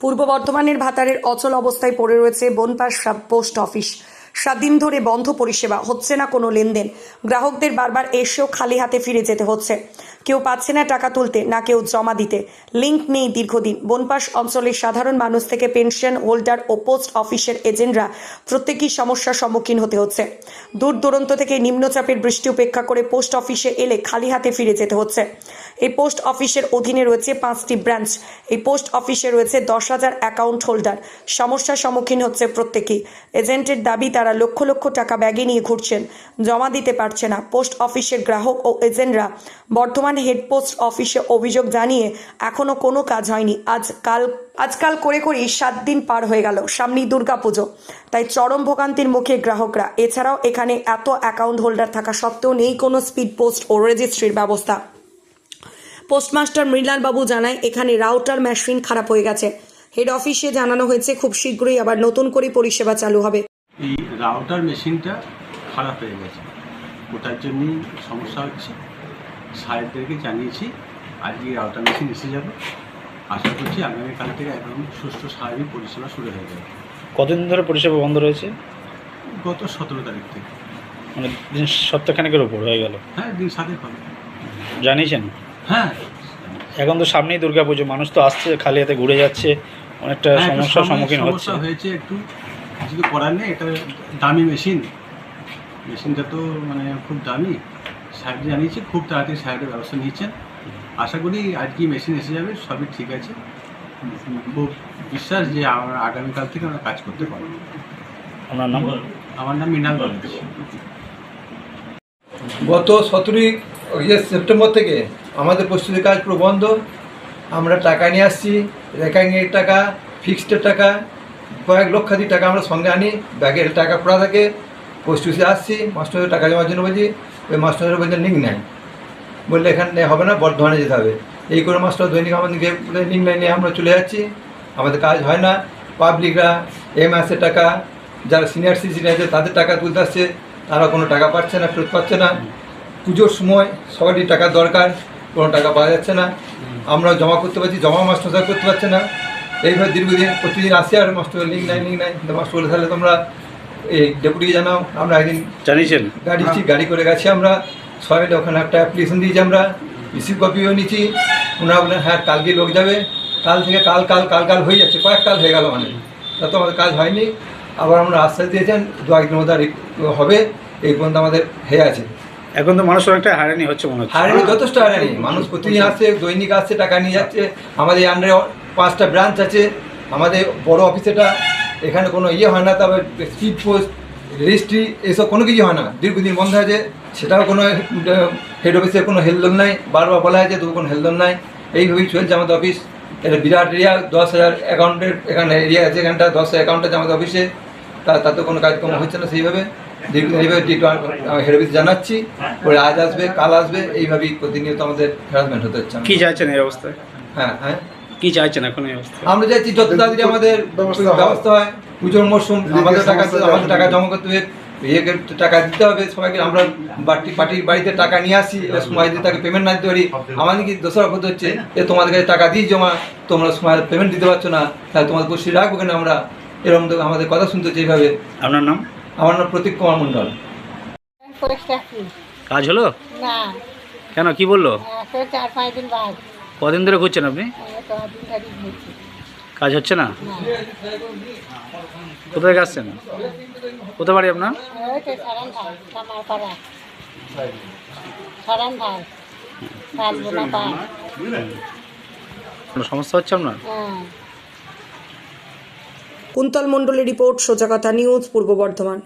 পূর্ব বর্ধমানের ভাতারের অচল অবস্থায় পড়ে রয়েছে বনপাশ পোস্ট অফিস। সাত দিন ধরে বন্ধ পরিষেবা, হচ্ছে না কোনো লেনদেন। গ্রাহকদের বারবার এসেও খালি হাতে ফিরে যেতে হচ্ছে। কেউ পাচ্ছে না টাকা তুলতে, না কেউ জমা দিতে। লিঙ্ক নেই দীর্ঘদিন। বনপাস অঞ্চলের সাধারণ মানুষ থেকে পেনশন হোল্ডার ও পোস্ট অফিসের এজেন্টরা প্রত্যেকই সমস্যার সম্মুখীন হতে হচ্ছে। দূর দূরান্ত থেকে নিম্নচাপের বৃষ্টি উপেক্ষা করে পোস্ট অফিসে এলে খালি হাতে ফিরে যেতে হচ্ছে। এই পোস্ট অফিসের অধীনে রয়েছে পাঁচটি ব্রাঞ্চ। এই পোস্ট অফিসে রয়েছে দশ হাজার অ্যাকাউন্ট হোল্ডার। সমস্যার সম্মুখীন হচ্ছে প্রত্যেকেই। এজেন্টের দাবি, তারা লক্ষ লক্ষ টাকা ব্যাগে নিয়ে ঘুরছেন, জমা দিতে পারছে না। পোস্ট অফিসের গ্রাহক ও এজেন্টরা বর্তমান হেড পোস্ট অফিসে অভিযোগ জানিয়ে এখনও কোনো কাজ হয়নি। আজ কাল আজকাল করে করেই সাত দিন পার হয়ে গেল সামনেই দুর্গাপুজো। তাই চরম ভোগান্তির মুখে গ্রাহকরা, এছাড়াও এখানে এত অ্যাকাউন্ট হোল্ডার থাকা সত্ত্বেও নেই কোনো স্পিড পোস্ট ও রেজিস্ট্রির ব্যবস্থা। পোস্টমাস্টার মৃণাল বাবু জানায়, এখানে রাউটার মেশিন খারাপ হয়ে গেছে। হেড অফিসে জানানো হয়েছে, খুব শীঘ্রই আবার নতুন করে পরিষেবা চালু হবে। এই রাউটার মেশিনটা খারাপ হয়ে গেছে। ওটার জন্যই সমস্যা হচ্ছে। সাহেবদেরকে জানিয়েছি আজকে রাউটার মেশিন এসে যাবে। আশা করছি আগামীকাল থেকে একদম সুস্থ স্বাভাবিক পরিষেবা শুরু হয়ে যাবে। কতদিন ধরে পরিষেবা বন্ধ রয়েছে? গত সতেরো তারিখ থেকে। মানে দিন সপ্তাহখানেকের ওপর হয়ে গেল। হ্যাঁ দিন সাথে হবে। জানিয়েছেন? হ্যাঁ। এখন তো সামনেই দুর্গাপুজো মানুষ তো আসছে খালি হাতে ঘুরে যাচ্ছে অনেকটা হ্যাঁ, সমস্যার সম্মুখীন হচ্ছে। হয়েছে একটু। কিছু তো করার নেই এটা দামি মেশিন মেশিনটা তো মানে খুব দামি। সাহেব জানিয়েছি খুব তাড়াতাড়ি সাহেবের ব্যবস্থা নিয়েছেন। আশা করি আজকে মেশিন এসে যাবে সবই ঠিক আছে। খুব বিশ্বাস যে আমরা আগামীকাল থেকে আমরা কাজ করতে পারব। আপনার নাম? আমার নাম মৃণাল বাবু গত সতেরোই ইয়ে সেপ্টেম্বর থেকে আমাদের প্রস্তুতি কাজ পুরো বন্ধ। আমরা টাকা নিয়ে আসছি রেকারিংয়ের টাকা ফিক্সডের টাকা। কয়েক লক্ষাধিক টাকা আমরা সঙ্গে আনি ব্যাগের টাকা পড়া থাকে পোস্ট অফিসে আসছি মাস্টারের টাকা জমার জন্য বলছি ওই মাস্টারের বলছে লিঙ্ক নেয় বললে, এখানে হবে না, বর্ধমানে যেতে হবে। এই করে মাস্টার দৈনিক আমাদেরকে লিঙ্ক লিঙ্ক নিয়ে আমরা চলে যাচ্ছি। আমাদের কাজ হয় না। পাবলিকরা এম আসের টাকা, যারা সিনিয়র সিটিজেন আছে, তাদের টাকা তুলতে আসছে। তারা কোনো টাকা পাচ্ছে না, ফেরত পাচ্ছে না। পুজোর সময় সবারই টাকা দরকার, কোনো টাকা পাওয়া যাচ্ছে না। আমরা জমা করতে পারছি, জমা মাস্টার করতে পারছে না। এইভাবে দীর্ঘদিন প্রতিদিন আসি আর মাস্টার লিঙ্ক নাই লিঙ্ক নাই। মাস্টার বলে তাহলে তোমরা এই ডেপুটিকে জানাও আমরা একদিন জানিয়েছেন? গাড়ি গাড়ি করে গেছি আমরা। সবাই ওখানে একটা অ্যাপ্লিকেশন দিয়েছি আমরা রিসিভ কপিও নিয়েছি। ওনারা বলেন হ্যাঁ কালকে লোক যাবে। কাল থেকে কাল কাল কাল কাল হয়ে যাচ্ছে কয়েক কাল হয়ে গেল মানে। তা তো আমাদের কাজ হয়নি। আবার আমরা আশ্বাস দিয়েছেন দু একদিনের মধ্যে হবে। এই পর্যন্ত আমাদের হয়ে আছে। এখন তো মানুষ অনেকটা হারানি হচ্ছে মনে হচ্ছে। হারানি যথেষ্ট হারানি। মানুষ প্রতিদিন আসছে দৈনিক আসছে টাকা নিয়ে যাচ্ছে। আমাদের আন্ডারে পাঁচটা ব্রাঞ্চ আছে। আমাদের বড় অফিসেটা এখানে কোনো ইয়ে হয় না তারপর স্পিড পোস্ট রেজিস্ট্রি এসব কোনো কিছু হয় না। দীর্ঘদিন বন্ধ আছে সেটাও কোনো হেড অফিসে কোনো হেলদোল নাই। বারবার বলা হয়েছে তবু কোনো হেলদোল নাই। এইভাবেই চলছে আমাদের অফিস এটা বিরাট এরিয়া দশ হাজার অ্যাকাউন্টের এখানে এরিয়া আছে এখানটা দশ হাজার অ্যাকাউন্ট আছে আমাদের অফিসে তা তাতে কোনো কাজকর্ম হচ্ছে না সেইভাবে। হেড অফিস জানাচ্ছি। আজ আসবে কাল আসবে এইভাবেই প্রতিনিয়ত আমাদের হ্যারাসমেন্ট হতে হচ্ছে কি চাইছেন এই অবস্থায়? হ্যাঁ হ্যাঁ। কি চাইছেন এখন আমরা চাইছি যত তাড়াতাড়ি আমাদের ব্যবস্থা হয়। পুজোর মরশুম আমাদের টাকা আমাদের টাকা জমা করতে হবে। ইয়েকে টাকা দিতে হবে সবাইকে। আমরা বাড়ি পার্টির বাড়িতে টাকা নিয়ে আসি। এবার সময় দিয়ে তাকে পেমেন্ট না দিতে পারি। আমাদের কি দোষারোপ হচ্ছে? যে তোমাদের কাছে টাকা দিই জমা। তোমরা সময় পেমেন্ট দিতে পারছ না। তাহলে তোমাদের বসে রাখব কেন আমরা? এরকম তো আমাদের কথা শুনতে হচ্ছে এইভাবে। আপনার নাম? আমার নাম প্রতীক কুমার মণ্ডল। কাজ হলো? না। কেন? কি বলল? চার পাঁচ দিন বাদ। কদিন ধরে ঘুরছেন আপনি? ঘুরছি। কাজ হচ্ছে না? না। কোথা থেকে আসছেন? কোথা বাড়ি আপনার? সমস্যা হচ্ছে আপনার? হ্যাঁ। কুন্তল মণ্ডলের রিপোর্ট সোজা কথা নিউজ পূর্ব বর্ধমান।